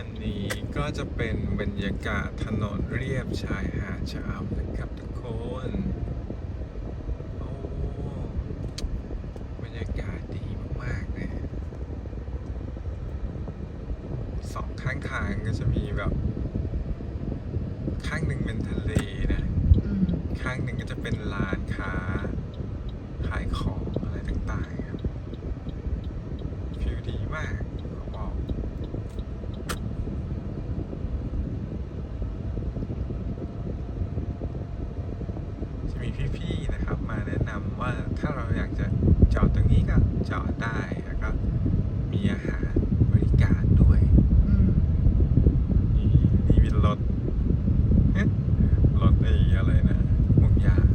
อันนี้ก็จะเป็นบรรยากาศถนนเรียบชายหาดชะอำนะครับทุกคนโอ้บรรยากาศดีมากๆเลยสองข้างทางก็จะมีแบบ ข้างหนึ่งเป็นทะเลนะอืมข้างหนึ่งก็จะเป็นร้านค้า ขายของอะไรต่างๆครับฟิลดีมากขอบอกจะมีพี่ๆนะครับ มาแนะนำว่าถ้าเราอยากจะจอดต รงนี้ก็จอดได้แล้วก็มีอาหารบริการด้วยอืมนี่นี่มีรถเอ๊ะรถไอ้อะไรนะห่วงยาง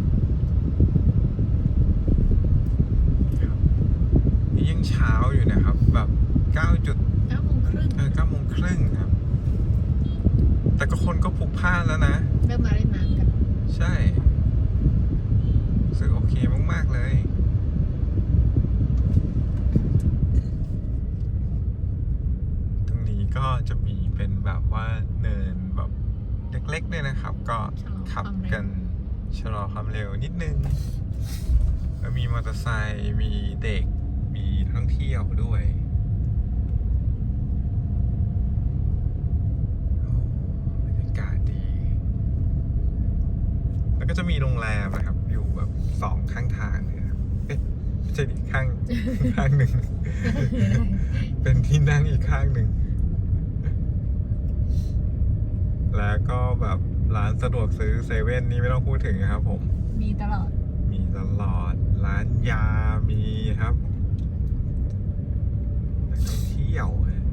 นี่ครับนี่ยังเช้าอยู่นะครับ แบบ9จุดเก้าโมงครึ่งเออ9โมงครึ่งครับ แต่ก็คนก็พลุกพล่านแล้วนะ เริ่มมาเล่นน้ำกัน ใช่รู้สึกโอเคมาก ๆ เลย ตรงนี้ก็จะมี เป็นแบบว่าเนินแบบเล็กๆเนี่ยนะครับ ก็ชะลอขับความเร็วกันชะลอความเร็วนิดนึงแล้วมีมอเตอร์ไซค์มีเด็กมีนักท่องเที่ยวด้วยโอ้บรรยากาศดี แล้วก็จะมีโรงแรมนะครับ อยู่แบบสองข้างทางเลยนะครับเอ๊ะไม่ใช่ดิข้างข้างหนึ่ง เป็นที่นั่งอีกข้างหนึ่ง แล้วก็แบบร้านสะดวกซื้อเซเว่นนี่ไม่ต้องพูดถึงนะครับ ผม มีตลอด มีตลอด ร้านยามีครับนักท่องเที่ยวฮะ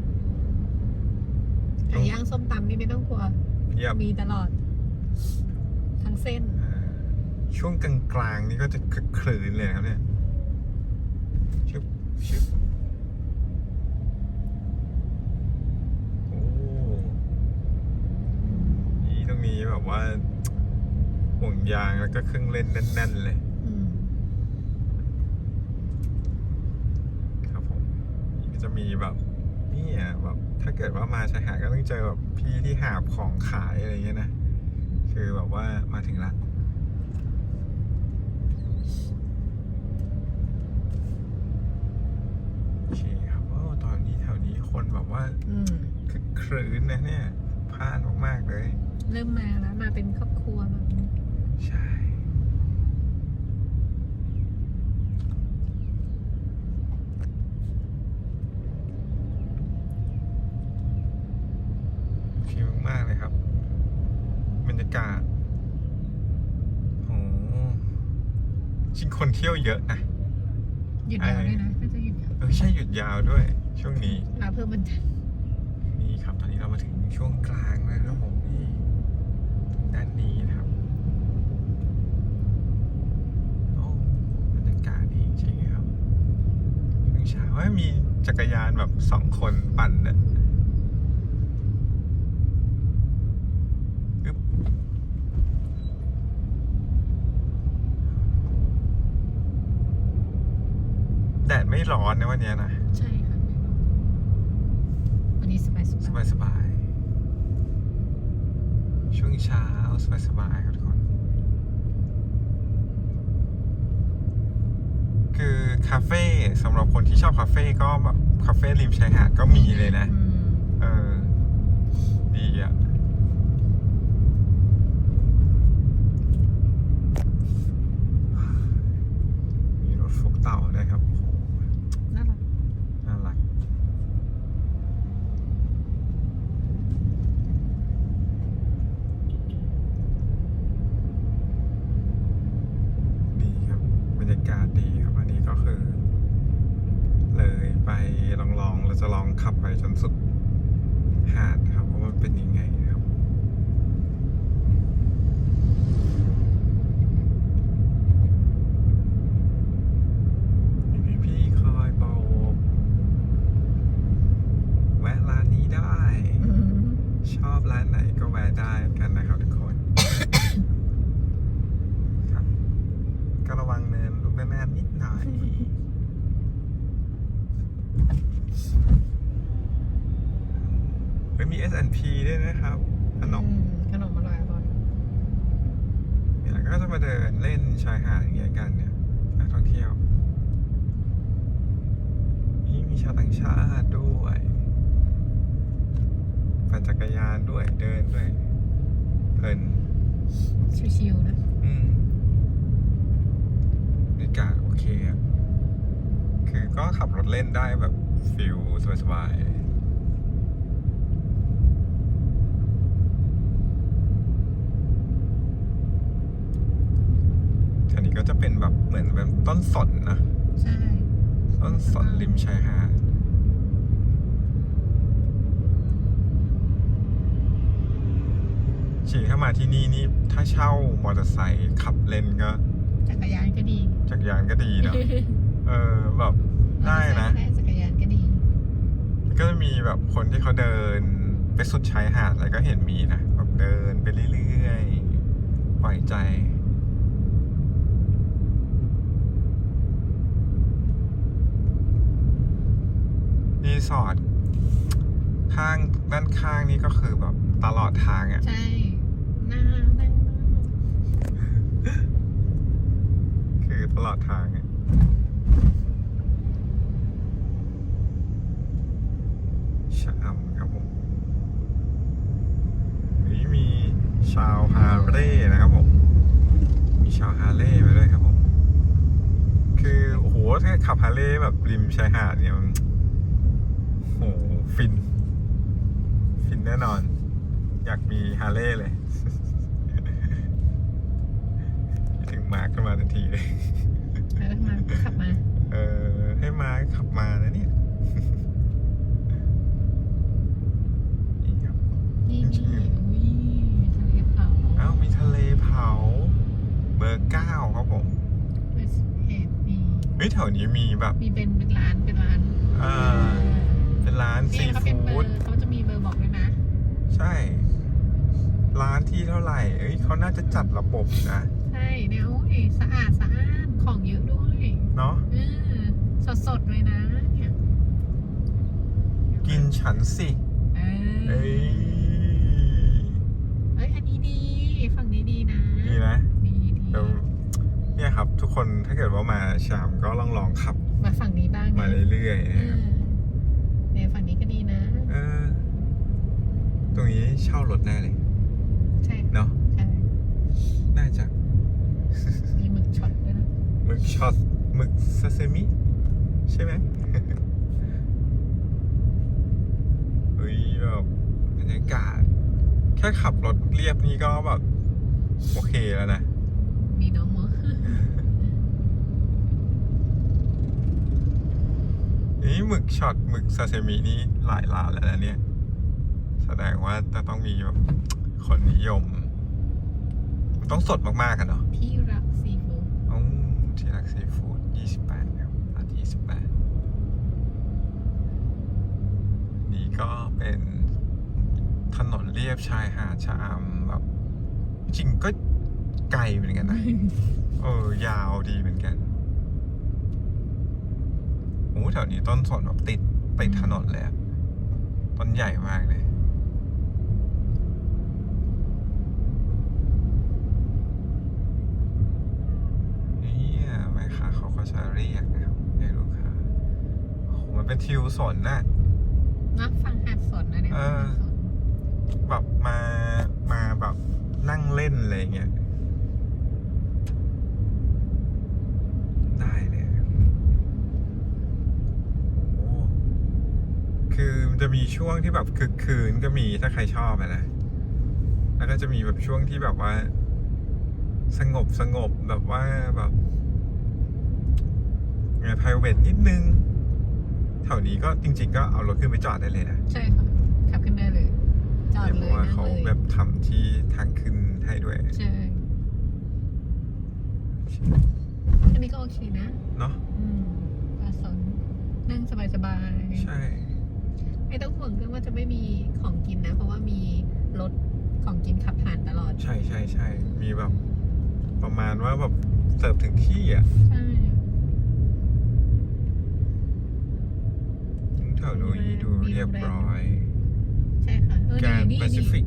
ไก่ย่างส้มตำนี่ไม่ต้องกลัวเพียบมีตลอด ทั้งเส้นอ่าช่วงกลางๆนี่ก็จะคึกครื้นเลยนะครับเนี่ยชึบชึบโอ้นี่ตรงนี้แบบ ว่าห่วงยางแล้วก็เครื่องเล่นแน่นๆเลยอืมครับผมนี่ก็จะมีแบบนี่อะแบบถ้าเกิดว่ามาชายหาดก็ต้องเจอแบบพี่ที่หาบของขายอะไรเงี้ยนะ คือแบบว่ามาถึงละโอเคครับโอ้ตอนนี้แถวนี้คนแบบว่าอืมคึกครื้นนะเนี่ยพลาดมาก ๆ เลย เริ่มมาแล้วมาเป็นครอบครัวแบบใช่ โอเคมากๆเลยครับ บรรยากาศโอ้จริงคนเที่ยวเยอะนะ หยุดยาวด้วยนะก็จะหยุดยาวเออใช่หยุดยาวด้วย ช่วงนี้มาเพิ่มมันจันทร์ นี่ครับ ตอนนี้เรามาถึงช่วงกลางแล้วนะครับผมนี่ ด้านนี้นะครับ โอ้บรรยากาศดีจริงๆครับช่วงเช้าเฮ้ยมีจักรยานแบบสองคนปั่นเนี่ยอึ๊บแดดไม่ร้อนนะวันเนี้ยนะ ใช่ค่ะวันนี้สบายสสบาบายยสบายๆช่วงเช้า สบายสบายๆครับทุกคน คือคาเฟ่สำหรับคนที่ชอบคาเฟ่ก็แบบคาเฟ่ริมชายหาดก็มีเลยนะ อืม เออ ดีอะ มีรถฟกเต่าด้วยครับโอ้โห น่ารัก น่ารัก ดีครับ บรรยากาศดีครับ อันนี้ก็คือ เลยไปลองลองๆเราจะลองขับไปจนสุดหาดนะครับว่ามันเป็นยังไงนะครับ มีพี่ๆคอยบอกแวะร้านนี้ได้ อืม ชอบร้านไหนก็แวะได้เหมือนกันนะครับทุกคน ครับ ก็ระวังเนินลูกระนาดนิดหน่อย ฮ้ยมี S&P ด้วยนะครับ ขนมอืขนมอร่อยอร่อยเนี่ยแล้วก็จะมาเดินเล่นชายหาดอย่างเงี้ยกันเนี่ยนักท่องเที่ยวนี่มีชาวต่างชาติด้วยปั่นจักรยานด้วยเดินด้วยเพลินชิวๆนะอืมบรรยากาศโอเคอะคือก็ขับรถเล่นได้แบบฟิลสบายๆทีนี้ ก็จะเป็นแบบเหมือนเป็นต้นสนนะใช่ต้นสนริมชายหาดจริงถ้ามาที่นี่นี่ถ้าเช่ามอเตอร์ไซค์ขับเล่นก็ จักรยานก็ดี จักรยานก็ดีเนาะเออแบบได้นะได้จักรยานก็ดี ก็จะมีแบบคนที่เขาเดินไปสุดชายหาดอะไรก็เห็นมีนะแบบเดินไปเรื่อยๆปล่อยใจ รีสอร์ทข้างด้านข้างนี่ก็คือแบบตลอดทางอะ่ะ ใช่น่านั่งมากคือตลอดทางอะ่ะชะอำครับผมนี่มีชาวฮาร์เร่นะครับผม มีชาวฮาร์เร่มาด้วยครับผม คือ โอ้โห ถ้าขับฮาร์เร่แบบริมชายหาดเนี่ยมันโอ้โห ฟิน ฟินแน่นอน อยากมีฮาร์เร่เลยคิดถึงมาร์คขึ้นมาทันทีเลยแล้วมาขับมา เออ ให้มาร์คขับมานะเนี่ย นี่ครับนี่นี่อุ้ยทะเลเผาเอ้ามีทะเลเผา เบอร์เก้าครับผมเวสเอ็ดนี่เฮ้ยแถวนี้มีแบบ มีเป็นเป็นร้านเป็นร้าน อ่า เป็นร้านซีเนี่ยเขาเป็นเบฟู้อดร์เขาจะมีเบอร์บอกด้วยนะ ใช่ ร้านที่เท่าไหร่ เอ้ยเขาน่าจะจัดระบบนะใช่เนี่ยโอ้ยสะอาดสะอ้านของเยอะด้วยเนาะเออสดสดๆเลยนะเนี่ยกินฉันสิเอเอ้อยเอ้ยอันนี้ดีฝั่งนี้ดีนะดีนะดีดีเดี๋ยวเนี่ยครับ ทุกคนถ้าเกิดว่ามาชามก็ลองลองขับมาฝั่งนี้บ้างมานะเรื่อยๆเอนะครับอเนี่ยฝั่งนี้ก็ดีนะ เออ ตรงนี้เช่ารถได้เลย ใช่เนาะใช่น่าจะ มีหมึกช็อตด้วยนะหมึกช็อตหมึกซาซิมิ ใช่ไหมเฮ้ยแบบบรรยากาศ แค่ขับรถเรียบนี่ก็แบบ โอเคแล้วนะ มีน้องมอนี่หมึกช็อตหมึกซาซิมินี่หลายร้านแล้วนะเนี่ย แสดงว่าจะต้องมีแบบคนนิยมมันต้องสดมากๆกันเนาะพี่รักซีฟู้ดอ๋อที่รักซีฟู้ด28ครับร้านที่28นี่ก็เป็นถนนเลียบชายหาดชะอำแบบ จริงก็ไกลเหมือนกันนะเออยาวดีเหมือนกันโอ้แถวนี้ต้นสนแบบติดติดถนนเลยอะต้นใหญ่มากเลยเนี่ยแม่ค้าเขาก็จะเรียกนะครับให้ลูกค้าโอ้โหมัน เป็นทิวสนน่ะ นับฟังหาดสนนะเนี่ยเออหาดสนแบบมามาแบบนั่งเล่นอะไรเงี้ยได้เลยโอ้คือมันจะมีช่วงที่แบบคึกคืนก็มีถ้าใครชอบอะนะ แล้วก็จะมีแบบช่วงที่แบบว่า สงบสงบแบบว่าแบบไง private นิดนึงแถวนี้ก็จริง ๆ ก็เอารถขึ้นไปจอดได้เลยนะใช่ค่ะขับขึ้นได้เลยจอดเพเลยราะว่านั่งเขาเลยแบบทำที่ทางขึ้นให้ด้วยใช่อันนี้ก็โอเคนะ เนาะอืมปลาสนนั่งสบายๆ ใช่ ไม่ต้องห่วงเรื่องว่าจะไม่มีของกินนะ เพราะว่ามีรถของกินขับผ่านตลอด ใช่ใช่ใช่มีแบบ ประมาณว่าแบบเสิร์ฟถึงที่อะ ใช่ แถวนู้นดูเรียบร้อยใช่ค่ะเออแกรนนี่แปนี่ซิฟิก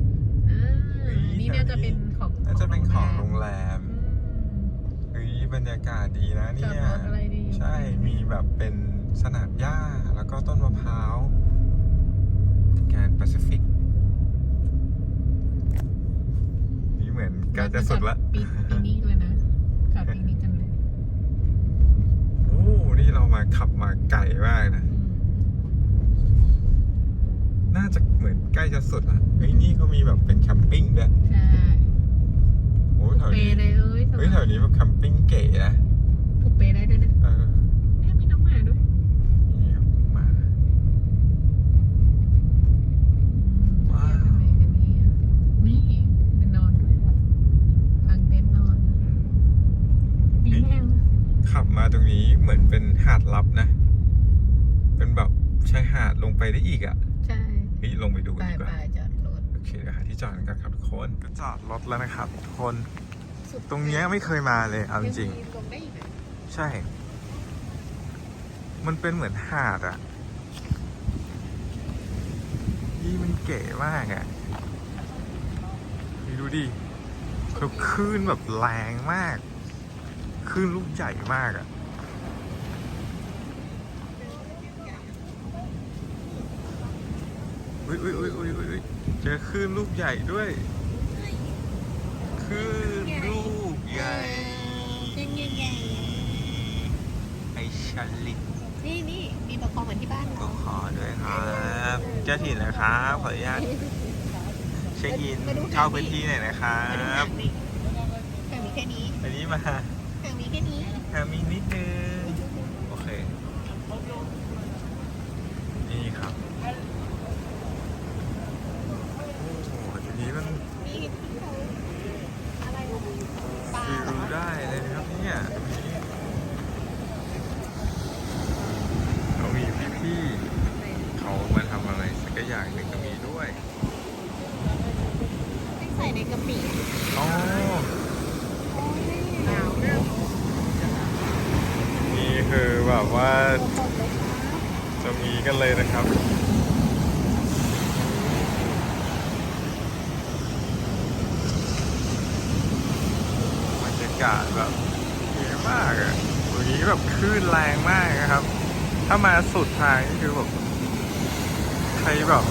อ่าอันนี้น่าจะเป็นของน่าจะเป็นของโรงแรมอืมเฮ้ยบรรยากาศดีนะจอเนี่ดยรถอะไรดีใช่มีแบบเป็นสนามหญ้าแล้วก็ต้นมะพร้าวแกรนแปซิฟิก นี่เหมือนใกล้จะสุดละ ปีปีนี้เลยนะจอดปีนี้กันเลย โอ้ นี่เรามาขับมาไกลมากนะอืม น่าจะเหมือนใกล้จะสุดละเฮ้ยนี่เขามีแบบเป็นแคมปิ้งด้วยใช่โอ้แถวเปนี้เลยเอ้ยสบาเฮ้ยแถวนี้แบบแคมปิ้งเก๋นะถูกเปได้ด้วยนะเออเอ๊ะมีน้องหมาด้วยนี่ครับมาว้าวทำไมกันเนี่ยนี่เป็นนอนด้วยแบบกางเต็นท์นอนดีแน่ขับมาตรงนี้เหมือนเป็นหาดลับนะ เป็นแบบชายหาดลงไปได้อีกอะใครับทุกคนก็จอดรถแล้วนะครับทุกคนสุดตรงเนี้ยไม่เคยมาเลยเอาจริงมีลงได้อีกไหมๆใช่ มันเป็นเหมือนหาดอะนี่มันเก๋มากอะนี่ดูดิคือคลื่นแบบแรงมากคลื่นลูกใหญ่มากอะอุ้ยอุ้ยอุ้ยอุ้ยอุ้ยเจอคลื่นลูกใหญ่ด้วยคลื่นลูกใหญ่ ยังยังยัง ไอชันลิก นี่นี่มีประคองเหมือนที่บ้าน ก็ขอด้วยครับ เจ้าถิ่นนะครับ ขออนุญาตเช็คอินเข้าพื้นที่หน่อยนะครับทางมีแค่นี้อันนี้มาทางมีแค่นี้ทางมีนิดนึงโอเค นี่ครับโอ้ทีนี้มัน นี่ที่เขาอะไรปลา ฟิ เหรอ ลได้เลยนะครับเนี่ยตรงนี้เขามีพี่ๆเขามาทำอะไรสักอย่างหนึ่งก็มีด้วย ใส่ในกระปิ อ๋อ หนาวนะ นี่คือแบบว่าจะมีกันเลยนะครับ บรรยากาศแบบดีมากอะวันนี้แบบคลื่นแรงมากนะครับ ถ้ามาสุดทางนี่คือแบบใครแบบ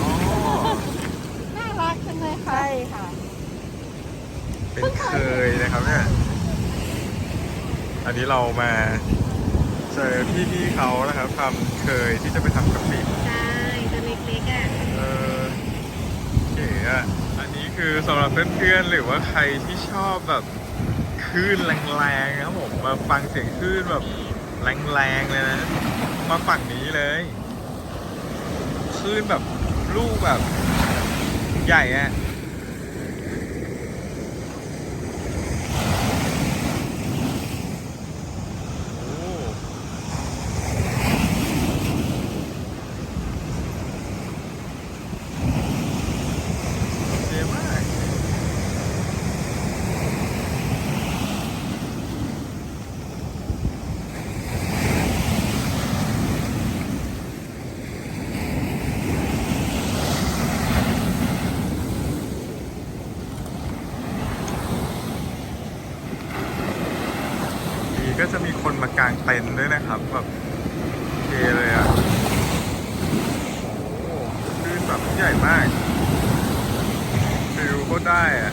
อ๋อน่ารักจังเลยค่ะใช่ค่ะ เป็นเคยนะครับเนี่ย อันนี้เรามาเจอพี่พี่ๆเขานะครับทำเคยที่จะไปทำกะปิใช่ตัวเล็กๆอะ เออเก๋อะอั นี้คือสำหรับเพื่อนๆหรือว่าใครที่ชอบแบบคลื่นแรงๆครับผมมาฟังเสียงคลื่นแบบแรงๆเลยนะ มาฝั่งนี้เลยคลื่นแบบลูกแบบใหญ่อะโอ้เจ๋งมาก ดีก็จะมีคนมากางเต็นท์ด้วยนะครับ แบบโอเคเลยอะ โอ้โหคลื่นแบบใหญ่มากฟิลโคตร ได้อะ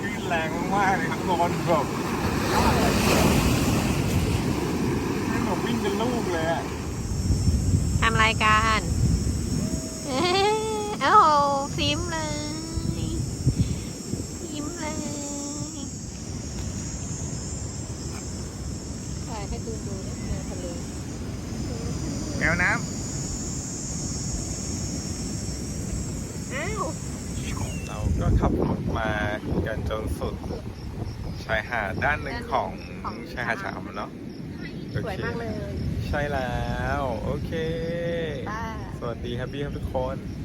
คลื่นแรงมากๆเลยครับทุกคนแบบไม่แบบวิ่งเป็นลูกเลยอะ ทำรายการเอ้ยโอ้โหฟิล์มเลยฟิล์มเลยถ่ายให้ ดูดูนะแนวทะเลแมวน้อ้าวำเราก็ขับรถมากันจนสุด ชายหาดด้านหนึ่งของชายหาดชะอำเนาะโอสวยเคมากเลยใใช่แล้ว โอเคป้าสวัสดีครับพี่ครับทุกคนส